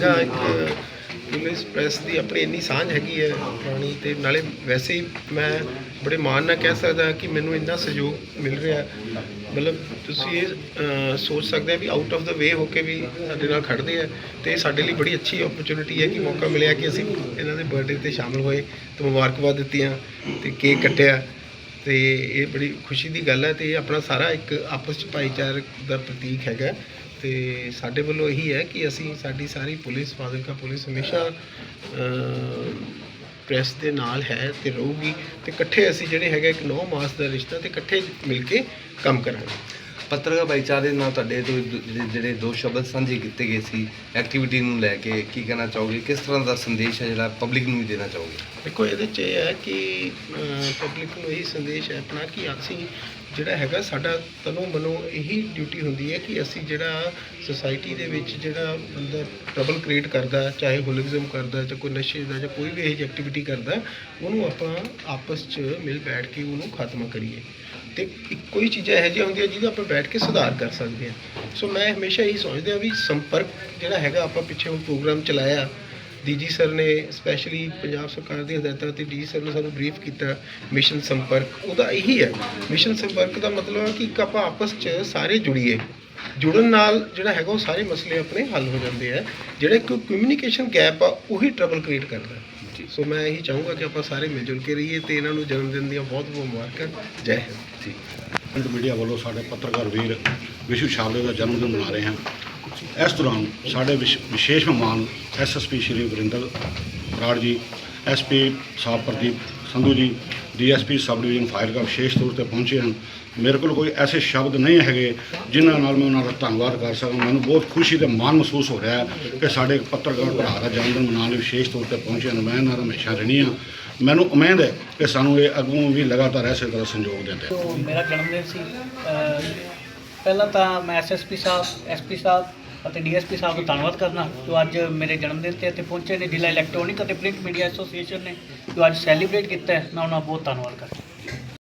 ਜਾਂ ਇੱਕ police press ਦੀ ਆਪਣੀ ਇੰਨੀ ਸਾਂਝ ਹੈਗੀ ਹੈ ਪੁਰਾਣੀ ਤੇ ਨਾਲੇ ਵੈਸੇ ਹੀ ਮੈਂ ਬੜੇ ਮਾਣ ਨਾਲ ਕਹਿ ਸਕਦਾ ਕਿ ਮੈਨੂੰ ਇੰਨਾ ਸਹਿਯੋਗ ਮਿਲ ਰਿਹਾ ਮਤਲਬ ਤੁਸੀਂ ਇਹ ਅਹ, ਸੋਚ ਸਕਦੇ ਆ ਵੀ ਆਊਟ ਆਫ ਦਾ ਵੇ ਹੋ ਕੇ ਵੀ ਸਾਡੇ ਨਾਲ ਖੜਦੇ ਆ ਤੇ ਇਹ ਸਾਡੇ ਲਈ ਬੜੀ ਅੱਛੀ ਓਪਰਚੁਨਿਟੀ ਹੈ ਕਿ ਮੌਕਾ ਮਿਲਿਆ ਕਿ ਅਸੀਂ ਇਹਨਾਂ ਦੇ ਬਰਥਡੇ ਤੇ ਸ਼ਾਮਲ ਹੋਏ ਤੇ ਮੁਬਾਰਕਬਾਦ ਦਿੱਤੀਆਂ ਤੇ ਕੇਕ ਕੱਟਿਆ। ਤੇ ਇਹ ਬੜੀ ਖੁਸ਼ੀ ਦੀ ਗੱਲ ਹੈ ਤੇ ਇਹ ਆਪਣਾ ਸਾਰਾ ਇੱਕ ਆਪਸ ਚ ਭਾਈਚਾਰਕ ਦਾ ਪ੍ਰਤੀਕ ਹੈਗਾ। ਤੇ ਸਾਡੇ ਵੱਲੋਂ ਇਹੀ ਹੈ ਕਿ ਅਸੀਂ ਸਾਡੀ ਸਾਰੀ ਪੁਲਿਸ, ਫਾਜ਼ਿਲਕਾ ਪੁਲਿਸ ਹਮੇਸ਼ਾ ਪ੍ਰੈਸ ਦੇ ਨਾਲ ਹੈ ਤੇ ਰਹੂਗੀ ਤੇ ਇਕੱਠੇ ਅਸੀਂ ਜਿਹੜੇ ਹੈਗਾ ਇੱਕ ਨੌ ਮਾਸ ਦਾ ਰਿਸ਼ਤਾ ਤੇ ਇਕੱਠੇ ਮਿਲ ਕੇ ਕੰਮ ਕਰਾਂਗੇ। ਪੱਤਰਕਾਰ ਭਾਈਚਾਰੇ ਦੇ ਨਾਲ ਤੁਹਾਡੇ ਤੋਂ ਜਿਹੜੇ- ਜਿਹੜੇ ਦੋ ਸ਼ਬਦ ਸਾਂਝੇ ਕੀਤੇ ਗਏ ਸੀ ਐਕਟੀਵਿਟੀ ਨੂੰ ਲੈ ਕੇ ਕੀ ਕਹਿਣਾ ਚਾਹੋਗੇ? ਕਿਸ ਤਰ੍ਹਾਂ ਦਾ ਸੰਦੇਸ਼ ਹੈ ਜਿਹੜਾ ਪਬਲਿਕ ਨੂੰ ਵੀ ਦੇਣਾ ਚਾਹੋਗੇ? ਦੇਖੋ, ਇਹਦੇ 'ਚ ਇਹ ਹੈ ਕਿ ਪਬਲਿਕ ਨੂੰ ਇਹ ਸੰਦੇਸ਼ ਹੈ ਆਪਣਾ ਕਿ ਅਸੀਂ ਜਿਹੜਾ ਹੈਗਾ ਸਾਡਾ ਤਨੋਂ ਮਨੋਂ ਇਹੀ ਡਿਊਟੀ ਹੁੰਦੀ ਹੈ ਕਿ ਅਸੀਂ ਜਿਹੜਾ ਸੋਸਾਇਟੀ ਦੇ ਵਿੱਚ ਜਿਹੜਾ ਬੰਦਾ ਟਰਬਲ ਕ੍ਰੀਏਟ ਕਰਦਾ, ਚਾਹੇ ਹੋਲਿਜ਼ਮ ਕਰਦਾ ਜਾਂ ਕੋਈ ਨਸ਼ੇ ਦਾ ਜਾਂ ਕੋਈ ਵੀ ਇਹ ਜਿਹੀ ਐਕਟੀਵਿਟੀ ਕਰਦਾ, ਉਹਨੂੰ ਆਪਾਂ ਆਪਸ 'ਚ ਮਿਲ ਬੈਠ ਕੇ ਉਹਨੂੰ ਖਤਮ ਕਰੀਏ। ਤੇ ਇੱਕੋ ਹੀ ਚੀਜ਼ਾਂ ਇਹੋ ਜਿਹੀਆਂ ਹੁੰਦੀਆਂ ਜਿਹਦਾ ਆਪਾਂ ਬੈਠ ਕੇ ਸੁਧਾਰ ਕਰ ਸਕਦੇ ਹਾਂ। ਸੋ ਮੈਂ ਹਮੇਸ਼ਾ ਇਹੀ ਸੋਚਦਾ ਵੀ ਸੰਪਰਕ ਜਿਹੜਾ ਹੈਗਾ ਆਪਾਂ ਪਿੱਛੇ ਹੁਣ ਪ੍ਰੋਗਰਾਮ ਚਲਾਇਆ ਡੀਜੀ ਸਰ ਨੇ ਸਪੈਸ਼ਲੀ ਪੰਜਾਬ ਸਰਕਾਰ ਦੀਆਂ ਹਦਾਇਤਾਂ ਤੇ ਡੀਜੀ ਸਰ ਨੇ ਸਾਨੂੰ ਬਰੀਫ ਕੀਤਾ ਮਿਸ਼ਨ ਸੰਪਰਕ। ਉਹਦਾ ਇਹੀ ਹੈ ਮਿਸ਼ਨ ਸੰਪਰਕ ਦਾ ਮਤਲਬ ਹੈ ਕਿ ਇੱਕ ਆਪਾਂ ਆਪਸ 'ਚ ਸਾਰੇ ਜੁੜੀਏ। ਜੁੜਨ ਨਾਲ ਜਿਹੜਾ ਹੈਗਾ ਉਹ ਸਾਰੇ ਮਸਲੇ ਆਪਣੇ ਹੱਲ ਹੋ ਜਾਂਦੇ ਆ। ਜਿਹੜਾ ਇੱਕ ਕਮਿਊਨੀਕੇਸ਼ਨ ਗੈਪ ਆ ਉਹੀ ਟਰਬਲ ਕ੍ਰੀਏਟ ਕਰਦਾ। ਸੋ ਮੈਂ ਇਹੀ ਚਾਹੂੰਗਾ ਕਿ ਆਪਾਂ ਸਾਰੇ ਮਿਲ ਜੁਲ ਕੇ ਰਹੀਏ ਤੇ ਇਹਨਾਂ ਨੂੰ ਜਨਮ ਦਿਨ ਦੀਆਂ ਬਹੁਤ ਬਹੁਤ ਮੁਬਾਰਕਾਂ। ਜੈ ਹਿੰਦ। ਪ੍ਰਿੰਟ ਮੀਡੀਆ ਵੱਲੋਂ ਸਾਡੇ ਪੱਤਰਕਾਰ ਵੀਰ ਵਿਸ਼ੂ ਛਾਬੜੇ ਦਾ ਜਨਮ ਦਿਨ ਮਨਾ ਰਹੇ ਹਨ ਇਸ ਦੌਰਾਨ ਸਾਡੇ ਵਿਸ਼- ਵਿਸ਼ੇਸ਼ ਮਹਿਮਾਨ ਐਸਐਸਪੀ ਸ਼੍ਰੀ Varinder Brar ji SP Sahib Pradeep Sandhu ji DSP sub division fire ਦਾ ਵਿਸ਼ੇਸ਼ ਤੌਰ ਤੇ ਪਹੁੰਚੇ ਹਨ। ਮੇਰੇ ਕੋਲ ਕੋਈ ਐਸੇ ਸ਼ਬਦ ਨਹੀਂ ਹੈਗੇ ਜਿਨ੍ਹਾਂ ਨਾਲ ਮੈਂ ਉਹਨਾਂ ਦਾ ਧੰਨਵਾਦ ਕਰ ਸਕਾਂ। ਮੈਨੂੰ ਬਹੁਤ ਖੁਸ਼ੀ ਤੇ ਮਾਣ ਮਹਿਸੂਸ ਹੋ ਰਿਹਾ ਹੈ ਕਿ ਸਾਡੇ ਇੱਕ ਪੱਤਰਕਾਰ ਭਰਾ ਦਾ ਜਨਮ ਮਨਾਉਣ ਲਈ ਵਿਸ਼ੇਸ਼ ਤੌਰ ਤੇ ਪਹੁੰਚੇ ਹਨ। ਮੈਂ ਇਹਨਾਂ ਦਾ ਹਮੇਸ਼ਾ ਰਹਿਣੀ ਹਾਂ। ਮੈਨੂੰ ਉਮੀਦ ਹੈ ਕਿ ਸਾਨੂੰ ਇਹ ਅੱਗੋਂ ਵੀ ਲਗਾਤਾਰ ਇਸੇ ਤਰ੍ਹਾਂ ਸੰਯੋਗ ਦਿੰਦੇ ਜੋ ਮੇਰਾ ਜਨਮ ਦਿਨ ਸੀ। ਅਹ ਪਹਿਲਾਂ ਤਾਂ ਮੈਂ ਐਸਐਸਪੀ ਸਾਹਿਬ ਐਸਪੀ ਸਾਹਿਬ ਅਤੇ ਡੀਐਸਪੀ ਸਾਹਿਬ ਦਾ ਧੰਨਵਾਦ ਕਰਨਾ ਜੋ ਅੱਜ ਮੇਰੇ ਜਨਮ ਦਿਨ ਤੇ ਇੱਥੇ ਪਹੁੰਚੇ ਨੇ ਜ਼ਿਲ੍ਹਾ ਇਲੈਕਟ੍ਰੋਨਿਕ ਅਤੇ ਪ੍ਰਿੰਟ ਮੀਡੀਆ ਐਸੋਸੀਏਸ਼ਨ ਨੇ ਜੋ ਅੱਜ ਸੈਲੀਬ੍ਰੇਟ ਕੀਤਾ ਹੈ, ਮੈਂ ਉਹਨਾਂ ਦਾ ਬਹੁਤ ਧੰਨਵਾਦ ਕਰਦਾ।